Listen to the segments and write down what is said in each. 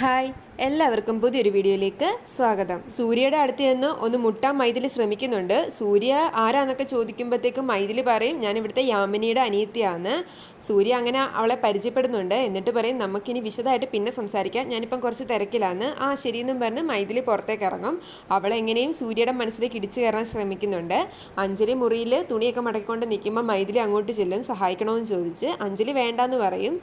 Hi എല്ലാവർക്കും പുതിയൊരു വീഡിയോയിലേക്ക് സ്വാഗതം. സൂര്യയുടെ അടുത്ത് നിന്ന് ഒന്ന് മുട്ടാൻ മൈഥിലി ശ്രമിക്കുന്നുണ്ട്. സൂര്യ ആരാന്നൊക്കെ ചോദിക്കുമ്പോഴത്തേക്കും മൈഥിലി പറയും ഞാൻ ഇവിടുത്തെ യാമിനിയുടെ അനിയത്തിയാണ്. സൂര്യ അങ്ങനെ അവളെ പരിചയപ്പെടുന്നുണ്ട്. എന്നിട്ട് പറയും നമുക്കിനി വിശദമായിട്ട് പിന്നെ സംസാരിക്കാം. ഞാനിപ്പം കുറച്ച് തിരക്കിലാണ്. ആ ശരിയെന്നും പറഞ്ഞ് മൈഥിലി പുറത്തേക്ക് ഇറങ്ങും. അവളെങ്ങനെയും സൂര്യയുടെ മനസ്സിലേക്ക് ഇടിച്ചു കയറാൻ ശ്രമിക്കുന്നുണ്ട്. അഞ്ജലി മുറിയിൽ തുണിയൊക്കെ മടക്കിക്കൊണ്ട് നിൽക്കുമ്പോൾ മൈഥിലി അങ്ങോട്ട് ചെല്ലും. സഹായിക്കണമെന്ന് ചോദിച്ച് അഞ്ജലി വേണ്ടാന്ന് പറയും.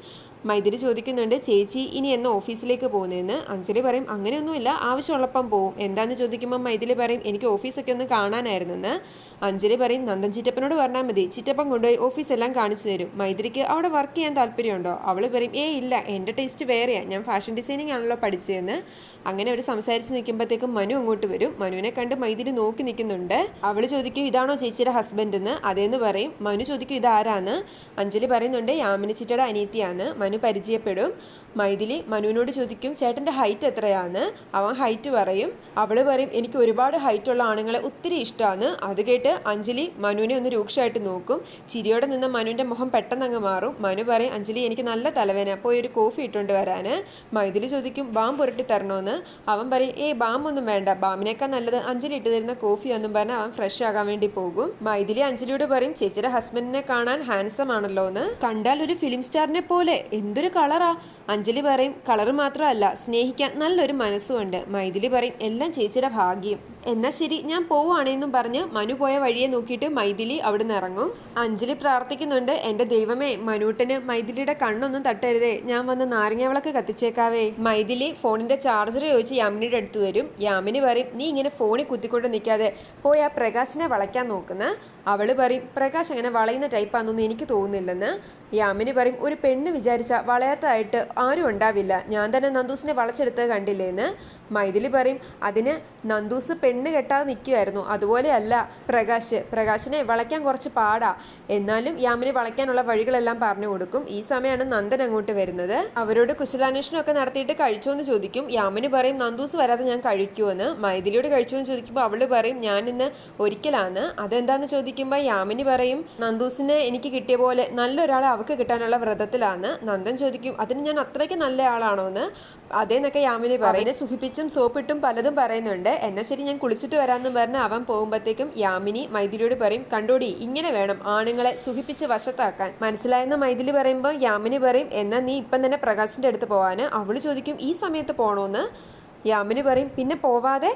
മൈഥിലി ചോദിക്കുന്നുണ്ട് ചേച്ചി ഇനി എന്ന് ഓഫീസിലേക്ക് പോകുന്നതെന്ന്? അഞ്ജലി പറയും അങ്ങനെയൊന്നുമില്ല ആവശ്യമുള്ളപ്പം പോവും. എന്താന്ന് ചോദിക്കുമ്പോൾ മൈഥിലി പറയും എനിക്ക് ഓഫീസൊക്കെ ഒന്ന് കാണാനായിരുന്നെന്ന്. അഞ്ജലി പറയും നന്ദൻ ചിറ്റപ്പനോട് പറഞ്ഞാൽ മതി. ചിറ്റപ്പൻ കൊണ്ടുപോയി ഓഫീസെല്ലാം കാണിച്ചു തരും. മൈഥിലിക്ക് അവിടെ വർക്ക് ചെയ്യാൻ താല്പര്യമുണ്ടോ? അവൾ പറയും ഏ ഇല്ല എന്റെ ടേസ്റ്റ് വേറെയാണ് ഞാൻ ഫാഷൻ ഡിസൈനിങ് ആണല്ലോ പഠിച്ചതെന്ന്. അങ്ങനെ അവർ സംസാരിച്ച് നിൽക്കുമ്പോഴത്തേക്കും മനു അങ്ങോട്ട് വരും. മനുവിനെ കണ്ട് മൈഥിലി നോക്കി നിൽക്കുന്നുണ്ട്. അവൾ ചോദിക്കും ഇതാണോ ചേച്ചിയുടെ ഹസ്ബൻഡ് എന്ന് അതേന്ന് പറയും. മനു ചോദിക്കും ഇതാരാന്ന്? അഞ്ജലി പറയുന്നുണ്ട് യാമിനി ചിറ്റയുടെ അനീത്തിയാണ് മനു പരിചയപ്പെടും. മൈഥിലി മനുവിനോട് ചോദിക്കും ചേട്ടന്റെ ഹൈറ്റ് എത്രയാണ്? അവൻ ഹൈറ്റ് പറയും അവൾ പറയും എനിക്ക് ഒരുപാട് ഹൈറ്റ് ഉള്ള ആണുങ്ങളെ ഒത്തിരി ഇഷ്ടമാണ്. അത് കേട്ട് അഞ്ജലി മനുവിനെ ഒന്ന് രൂക്ഷമായിട്ട് നോക്കും. ചിരിയോടെ നിന്ന് മനുവിന്റെ മുഖം പെട്ടെന്ന് അങ്ങ് മാറും. മനു പറയും അഞ്ജലി എനിക്ക് നല്ല തലവേന പോയി ഒരു കോഫി ഇട്ടുകൊണ്ട് വരാൻ മൈഥിലി ചോദിക്കും ബാം പുരട്ടി തരണമെന്ന് അവൻ പറയും ഏയ് ബാം ഒന്നും വേണ്ട. ബാമിനേക്കാൾ നല്ലത് അഞ്ജലി ഇട്ട് തരുന്ന കോഫി എന്നും പറഞ്ഞ് അവൻ ഫ്രഷ് ആകാൻ വേണ്ടി പോകും. മൈഥിലി അഞ്ജലിയോട് പറയും ചേച്ചിയുടെ ഹസ്ബൻഡിനെ കാണാൻ ഹാൻസം ആണല്ലോ എന്ന് കണ്ടാൽ ഒരു ഫിലിം സ്റ്റാറിനെ പോലെ എന്തൊരു കളറാ. അഞ്ജലി പറയും കളർ മാത്രമല്ല സ്നേഹിക്കാൻ നല്ലൊരു മനസ്സുമുണ്ട്. മൈഥിലി പറയും എല്ലാം ചേച്ചിയുടെ ഭാഗ്യം. എന്നാ ശരി ഞാൻ പോവുകയാണെന്നും പറഞ്ഞ് മനു പോയ വഴിയെ നോക്കിയിട്ട് മൈഥിലി അവിടെ നിന്ന് ഇറങ്ങും. അഞ്ജലി പ്രാർത്ഥിക്കുന്നുണ്ട് എന്റെ ദൈവമേ മനൂട്ടന് മൈഥിലിയുടെ കണ്ണൊന്നും തട്ടരുതേ. ഞാൻ വന്ന് നാരങ്ങ വിളക്ക് കത്തിച്ചേക്കാവേ. മൈഥിലി ഫോണിന്റെ ചാർജർ ചോദിച്ച് യാമിനിയുടെ അടുത്ത് വരും. യാമിനി പറയും നീ ഇങ്ങനെ ഫോണിൽ കുത്തിക്കൊണ്ട് നിൽക്കാതെ പോയി ആ പ്രകാശിനെ വളയ്ക്കാൻ നോക്കുന്ന. അവൾ പറയും പ്രകാശ് അങ്ങനെ വളയുന്ന ടൈപ്പാണെന്നൊന്നും എനിക്ക് തോന്നുന്നില്ലെന്ന്. യാമിനി പറയും ഒരു പെണ്ണ് വിചാരിച്ച വളയാത്തതായിട്ട് ആരും ഉണ്ടാവില്ല. ഞാൻ തന്നെ നന്ദൂസിനെ വളച്ചെടുത്തത് കണ്ടില്ലേന്ന്. മൈഥിലി പറയും അതിന് നന്ദൂസ് പെണ്ണ് കെട്ടാതെ നിൽക്കുമായിരുന്നു അതുപോലെയല്ല പ്രകാശ്. പ്രകാശിനെ വളയ്ക്കാൻ കുറച്ച് പാടാ. എന്നാലും യാമിനെ വളയ്ക്കാനുള്ള വഴികളെല്ലാം പറഞ്ഞു കൊടുക്കും. ഈ സമയമാണ് നന്ദൻ അങ്ങോട്ട് വരുന്നത്. അവരോട് കുശലാന്വേഷണമൊക്കെ നടത്തിയിട്ട് കഴിച്ചോ എന്ന് ചോദിക്കും. യാമിന് പറയും നന്ദൂസ് വരാതെ ഞാൻ കഴിക്കുമെന്ന് മൈഥിലിയോട് കഴിച്ചോ എന്ന് ചോദിക്കുമ്പോൾ അവൾ പറയും ഞാൻ ഇന്ന് ഒരിക്കലാണ് അതെന്താന്ന് ചോദിക്കുമ്പോൾ യാമിനി പറയും നന്ദൂസിനെ എനിക്ക് കിട്ടിയ പോലെ നല്ലൊരാളെ അവക്ക് കിട്ടാനുള്ള വ്രതത്തിലാണ് നന്ദൻ ചോദിക്കും അതിന് ഞാൻ അത്രയ്ക്ക് നല്ല ആളാണോ എന്ന് അതേന്നൊക്കെ യാമിനി പറയും. സുഖിപ്പിച്ചും സോപ്പിട്ടും പലതും പറയുന്നുണ്ട്. എന്നാ ശരി ഞാൻ കുളിച്ചിട്ട് വരാമെന്ന് പറഞ്ഞ് അവൻ പോകുമ്പോഴത്തേക്കും യാമിനി മൈഥിലിയോട് പറയും കണ്ടോടി ഇങ്ങനെ വേണം ആണുങ്ങളെ സുഖിപ്പിച്ച് വശത്താക്കാൻ. മനസ്സിലായെന്ന് മൈഥിലി പറയുമ്പോൾ യാമിനി പറയും എന്നാൽ നീ ഇപ്പം തന്നെ പ്രകാശിന്റെ അടുത്ത് പോകാൻ അവൾ ചോദിക്കും ഈ സമയത്ത് പോണോന്ന് അമ്മന് പറയും പിന്നെ പോവാതെ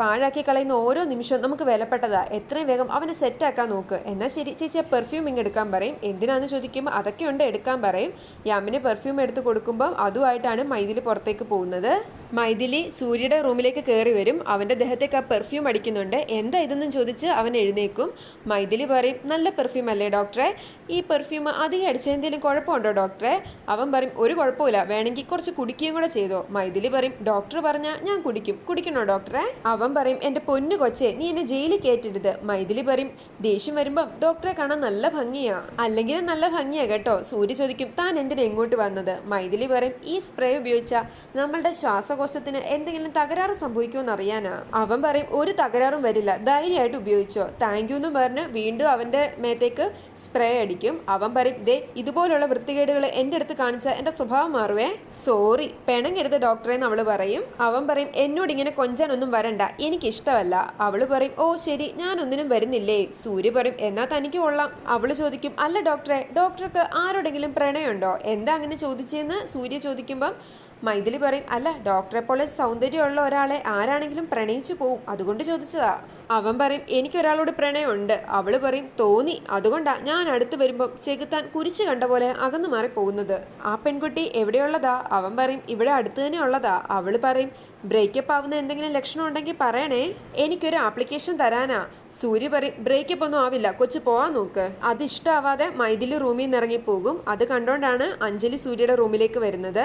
പാഴാക്കി കളയുന്ന ഓരോ നിമിഷവും നമുക്ക് വിലപ്പെട്ടതാ. എത്രയും വേഗം അവനെ സെറ്റാക്കാൻ നോക്ക്. എന്നാൽ ശരി ചേച്ചി പെർഫ്യൂം ഇങ്ങ് എടുക്കാൻ പറയും. എന്തിനാന്ന് ചോദിക്കുമ്പോൾ അതൊക്കെ ഉണ്ട് എടുക്കാൻ പറയും. യാമിന് പെർഫ്യൂം എടുത്ത് കൊടുക്കുമ്പോൾ അതുമായിട്ടാണ് മൈഥിലി പുറത്തേക്ക് പോകുന്നത്. മൈഥിലി സൂര്യയുടെ റൂമിലേക്ക് കയറി വരും. അവന്റെ ദേഹത്തേക്ക് ആ പെർഫ്യൂം അടിക്കുന്നുണ്ട്. എന്താ ഇതെന്നും ചോദിച്ച് അവൻ എഴുന്നേക്കും മൈഥിലി പറയും നല്ല പെർഫ്യൂം അല്ലേ ഡോക്ടറെ? ഈ പെർഫ്യൂം അധികം അടിച്ചതെന്തെങ്കിലും കുഴപ്പമുണ്ടോ ഡോക്ടറെ? അവൻ പറയും ഒരു കുഴപ്പമില്ല വേണമെങ്കിൽ കുറച്ച് കുടിക്കുകയും കൂടെ ചെയ്തോ. മൈഥിലി പറയും ഡോക്ടർ പറഞ്ഞാൽ ഞാൻ കുടിക്കും. കുടിക്കണോ ഡോക്ടറെ? അവൻ പറയും എന്റെ പൊന്നു കൊച്ചെ നീ എന്നെ ജയിലിൽ കയറ്റരുത്. മൈഥിലി പറയും ദേഷ്യം വരുമ്പം ഡോക്ടറെ കാണാൻ നല്ല ഭംഗിയാ. അല്ലെങ്കിൽ നല്ല ഭംഗിയാ കേട്ടോ. സൂര്യ ചോദിക്കും താൻ എന്തിനാ ഇങ്ങോട്ട് വന്നത്? മൈഥിലി പറയും ഈ സ്പ്രേ ഉപയോഗിച്ചാൽ നമ്മളുടെ ശ്വാസകോശത്തിന് എന്തെങ്കിലും തകരാറ് സംഭവിക്കുമെന്ന് അറിയാനാ അവൻ പറയും ഒരു തകരാറും വരില്ല. ധൈര്യമായിട്ട് ഉപയോഗിച്ചോ. താങ്ക് യു എന്ന് പറഞ്ഞ് വീണ്ടും അവന്റെ മേത്തേക്ക് സ്പ്രേ അടിക്കും. അവൻ പറയും ദേ ഇതുപോലുള്ള വൃത്തികേടുകൾ എന്റെ അടുത്ത് കാണിച്ചാൽ എന്റെ സ്വഭാവം മാറുവേ. സോറി പെണങ്ങെടുത്ത ഡോക്ടറെ നമ്മൾ പറയും. അവൻ പറയും എന്നോട് ഇങ്ങനെ കൊഞ്ചാനൊന്നും വരണ്ട എനിക്കിഷ്ടമല്ല. അവൾ പറയും ഓ ശരി ഞാനൊന്നിനും വരുന്നില്ലേ? സൂര്യ പറയും എന്നാ തനിക്ക് കൊള്ളാം. അവൾ ചോദിക്കും അല്ല ഡോക്ടറെ ഡോക്ടർക്ക് ആരോടെങ്കിലും പ്രണയമുണ്ടോ? എന്താ അങ്ങനെ ചോദിച്ചെന്ന്? സൂര്യ ചോദിക്കുമ്പം മൈഥിലി പറയും അല്ല ഡോക്ടറെ പോലെ സൗന്ദര്യമുള്ള ഒരാളെ ആരാണെങ്കിലും പ്രണയിച്ചു പോവും. അതുകൊണ്ട് ചോദിച്ചതാ. അവൻ പറയും എനിക്കൊരാളോട് പ്രണയമുണ്ട്. അവൾ പറയും തോന്നി. അതുകൊണ്ടാ ഞാൻ അടുത്ത് വരുമ്പം ചെകുത്താൻ കുരിശ് കണ്ട പോലെ അകന്നു മാറി പോകുന്നത് ആ പെൺകുട്ടി എവിടെയുള്ളതാ? അവൻ പറയും ഇവിടെ അടുത്ത് തന്നെ ഉള്ളതാ. അവൾ പറയും ബ്രേക്കപ്പ് ആവുന്ന എന്തെങ്കിലും ലക്ഷണം ഉണ്ടെങ്കിൽ പറയണേ. എനിക്കൊരു ആപ്ലിക്കേഷൻ തരാനാ. സൂര്യ പറയും ബ്രേക്കപ്പ് ഒന്നും ആവില്ല. കൊച്ചു പോവാൻ നോക്ക്. അത് ഇഷ്ടമാവാതെ മൈഥിലി റൂമിൽ നിന്ന് ഇറങ്ങിപ്പോകും അത് കണ്ടോണ്ടാണ് അഞ്ജലി സൂര്യയുടെ റൂമിലേക്ക് വരുന്നത്.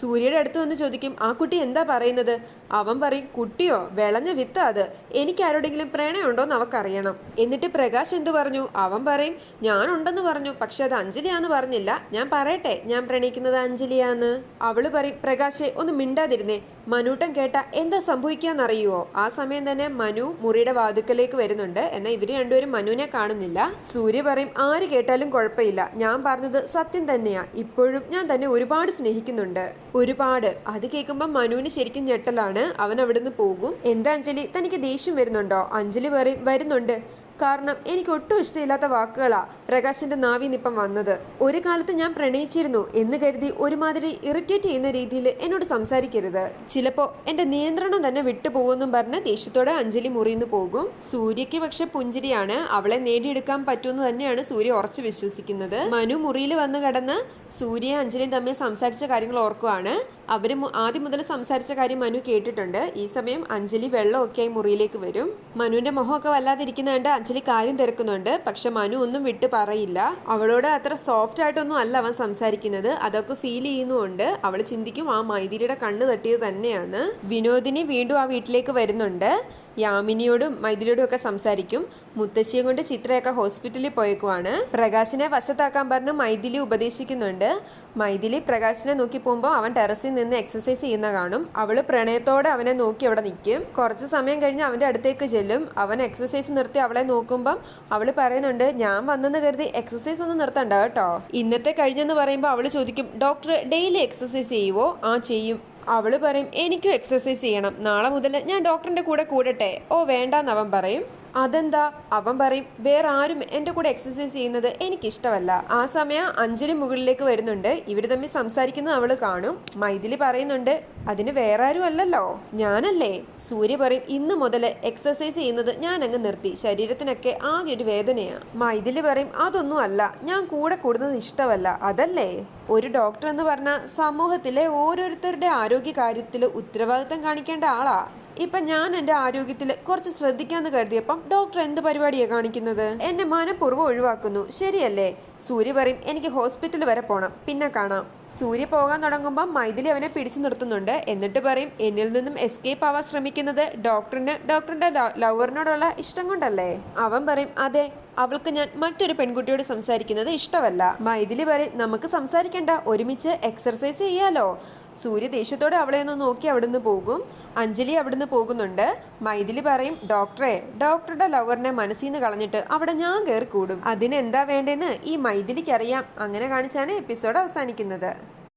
സൂര്യയുടെ അടുത്ത് വന്ന് ചോദിക്കും ആ കുട്ടി എന്താ പറയുന്നത്? അവൻ പറയും കുട്ടിയോ വിളഞ്ഞ വിത്ത അത്. എനിക്ക് ആരോടെങ്കിലും പ്രേണയുണ്ടോന്ന് അവക്കറിയണം. എന്നിട്ട് പ്രകാശ് എന്തു പറഞ്ഞു? അവൻ പറയും ഞാനുണ്ടെന്ന് പറഞ്ഞു പക്ഷെ അത് അഞ്ജലിയാന്ന് പറഞ്ഞില്ല. ഞാൻ പറയട്ടെ ഞാൻ പ്രണയിക്കുന്നത് അഞ്ജലിയാന്ന്. അവൾ പറയും പ്രകാശെ ഒന്ന് മിണ്ടാതിരുന്നേ. മനൂട്ടൻ കേട്ട എന്താ സംഭവിക്കാന്നറിയുവോ? ആ സമയം തന്നെ മനു മുറിയുടെ വാതുക്കലേക്ക് വരുന്നുണ്ട്. എന്നാൽ ഇവർ രണ്ടുപേരും മനുവിനെ കാണുന്നില്ല. സൂര്യ പറയും ആര് കേട്ടാലും കുഴപ്പമില്ല. ഞാൻ പറഞ്ഞത് സത്യം തന്നെയാ. ഇപ്പോഴും ഞാൻ തന്നെ ഒരുപാട് സ്നേഹിക്കുന്നുണ്ട്. ഒരുപാട്. അത് കേൾക്കുമ്പോൾ മനുവിന് ശരിക്കും ഞെട്ടലാണ്. അവൻ അവിടുന്ന് പോകും. എന്താ അഞ്ജലി? തനിക്ക് ദേഷ്യം വരുന്നുണ്ടോ? അഞ്ജലി പറയും വരുന്നുണ്ട്. കാരണം എനിക്ക് ഒട്ടും ഇഷ്ടമില്ലാത്ത വാക്കുകളാ പ്രകാശിന്റെ നാവി നിപ്പം വന്നത്. ഒരു കാലത്ത് ഞാൻ പ്രണയിച്ചിരുന്നു എന്ന് കരുതി ഒരുമാതിരി ഇറിറ്റേറ്റ് ചെയ്യുന്ന രീതിയിൽ എന്നോട് സംസാരിക്കരുത്. ചിലപ്പോ എന്റെ നിയന്ത്രണം തന്നെ വിട്ടുപോകുമെന്നും പറഞ്ഞ് ദേഷ്യത്തോടെ അഞ്ജലി മുറിയുന്നു പോകും. സൂര്യയ്ക്ക് പക്ഷെ പുഞ്ചിരിയാണ്. അവളെ നേടിയെടുക്കാൻ പറ്റുമെന്ന് തന്നെയാണ് സൂര്യ ഉറച്ചു വിശ്വസിക്കുന്നത്. മനു മുറിയിൽ വന്ന് കടന്ന് സൂര്യ അഞ്ജലിയും തമ്മിൽ സംസാരിച്ച കാര്യങ്ങൾ ഓർക്കുവാണ്. അവർ മു- ആദ്യം മുതൽ സംസാരിച്ച കാര്യം മനു കേട്ടിട്ടുണ്ട്. ഈ സമയം അഞ്ജലി വെള്ളമൊക്കെയായി മുറിയിലേക്ക് വരും. മനുവിന്റെ മുഖമൊക്കെ വല്ലാതിരിക്കുന്നതുകൊണ്ട് അഞ്ജലി കാര്യം തിരക്കുന്നുണ്ട്. പക്ഷെ മനു ഒന്നും വിട്ട് പറയില്ല. അവളോട് അത്ര സോഫ്റ്റ് ആയിട്ടൊന്നും അല്ല അവൻ സംസാരിക്കുന്നത്. അതൊക്കെ ഫീൽ ചെയ്യുന്നുണ്ട് അവൾ ചിന്തിക്കും ആ മൈതിരിയുടെ കണ്ണ് തട്ടിയത് തന്നെയാണ്. വിനോദിനി വീണ്ടും ആ വീട്ടിലേക്ക് വരുന്നുണ്ട്. യാമിനിയോടും മൈഥിലിയോടും ഒക്കെ സംസാരിക്കും. മുത്തശ്ശിയെ കൊണ്ട് ചിത്രയൊക്കെ ഹോസ്പിറ്റലിൽ പോയേക്കുവാണ്. പ്രകാശിനെ വശത്താക്കാൻ പറഞ്ഞു മൈഥിലി ഉപദേശിക്കുന്നുണ്ട്. മൈഥിലി പ്രകാശിനെ നോക്കി പോകുമ്പോൾ അവൻ ടെറസിൽ നിന്ന് എക്സസൈസ് ചെയ്യുന്ന കാണും. അവൾ പ്രണയത്തോടെ അവനെ നോക്കി അവിടെ നിൽക്കും. കുറച്ച് സമയം കഴിഞ്ഞ് അവന്റെ അടുത്തേക്ക് ചെല്ലും. അവൻ എക്സസൈസ് നിർത്തി അവളെ നോക്കുമ്പം അവൾ പറയുന്നുണ്ട് ഞാൻ വന്നെന്ന് കരുതി എക്സസൈസ് ഒന്നും നിർത്തണ്ട കേട്ടോ. ഇന്നത്തെ കഴിഞ്ഞെന്ന് പറയുമ്പോൾ അവൾ ചോദിക്കും ഡോക്ടർ ഡെയിലി എക്സസൈസ് ചെയ്യുവോ? ആ ചെയ്യും. അവൾ പറയും എനിക്കും എക്സസൈസ് ചെയ്യണം. നാളെ മുതൽ ഞാൻ ഡോക്ടറിന്റെ കൂടെ കൂടട്ടെ. ഓ വേണ്ടാന്ന് അവൻ പറയും. അതെന്താ? അവൻ പറയും വേറെ ആരും എന്റെ കൂടെ എക്സസൈസ് ചെയ്യുന്നത് എനിക്കിഷ്ടമല്ല. ആ സമയം അഞ്ജലി മുകളിലേക്ക് വരുന്നുണ്ട്. ഇവർ തമ്മിൽ സംസാരിക്കുന്നത് അവൾ കാണും. മൈഥിലി പറയുന്നുണ്ട് അതിന് വേറെ ആരും അല്ലല്ലോ. ഞാനല്ലേ? സൂര്യ പറയും ഇന്ന് മുതൽ എക്സസൈസ് ചെയ്യുന്നത് ഞാൻ അങ്ങ് നിർത്തി. ശരീരത്തിനൊക്കെ ആകെ ഒരു വേദനയാണ് മൈഥിലി പറയും അതൊന്നും അല്ല. ഞാൻ കൂടെ കൂടുന്നത് ഇഷ്ടമല്ല. അതല്ലേ? ഒരു ഡോക്ടർ എന്ന് പറഞ്ഞാൽ സമൂഹത്തിലെ ഓരോരുത്തരുടെ ആരോഗ്യ കാര്യത്തിൽ ഉത്തരവാദിത്തം കാണിക്കേണ്ട ആളാ. ഇപ്പൊ ഞാൻ എന്റെ ആരോഗ്യത്തിൽ കുറച്ച് ശ്രദ്ധിക്കാന്ന് കരുതിയപ്പം ഡോക്ടർ എന്ത് പരിപാടിയാ കാണിക്കുന്നത്? എന്നെ മനഃപൂർവം ഒഴിവാക്കുന്നു. ശരിയല്ലേ? സൂര്യ പറയും എനിക്ക് ഹോസ്പിറ്റൽ വരെ പോകണം പിന്നെ കാണാം. സൂര്യ പോകാൻ തുടങ്ങുമ്പോൾ മൈഥിലി അവനെ പിടിച്ചു നിർത്തുന്നുണ്ട്. എന്നിട്ട് പറയും എന്നിൽ നിന്നും എസ്കേപ്പ് ആവാൻ ശ്രമിക്കുന്നത് ഡോക്ടറിന് ഡോക്ടറിന്റെ ലവറിനോടുള്ള ഇഷ്ടം കൊണ്ടല്ലേ? അവൻ പറയും അതെ അവൾക്ക് ഞാൻ മറ്റൊരു പെൺകുട്ടിയോട് സംസാരിക്കുന്നത് ഇഷ്ടമല്ല. മൈഥിലി പറയും നമുക്ക് സംസാരിക്കണ്ട ഒരുമിച്ച് എക്സർസൈസ് ചെയ്യാലോ. സൂര്യ ദേഷ്യത്തോടെ അവളെ ഒന്ന് നോക്കി അവിടുന്ന് പോകും. അഞ്ജലി അവിടുന്ന് പോകുന്നുണ്ട്. മൈഥിലി പറയും ഡോക്ടറെ ഡോക്ടറുടെ ലവറിനെ മനസ്സിൽ നിന്ന് കളഞ്ഞിട്ട് അവിടെ ഞാൻ കയറി കൂടും അതിനെന്താ വേണ്ടതെന്ന് ഈ മൈഥിലിക്ക് അറിയാം അങ്ങനെ കാണിച്ചാണ് എപ്പിസോഡ് അവസാനിക്കുന്നത്.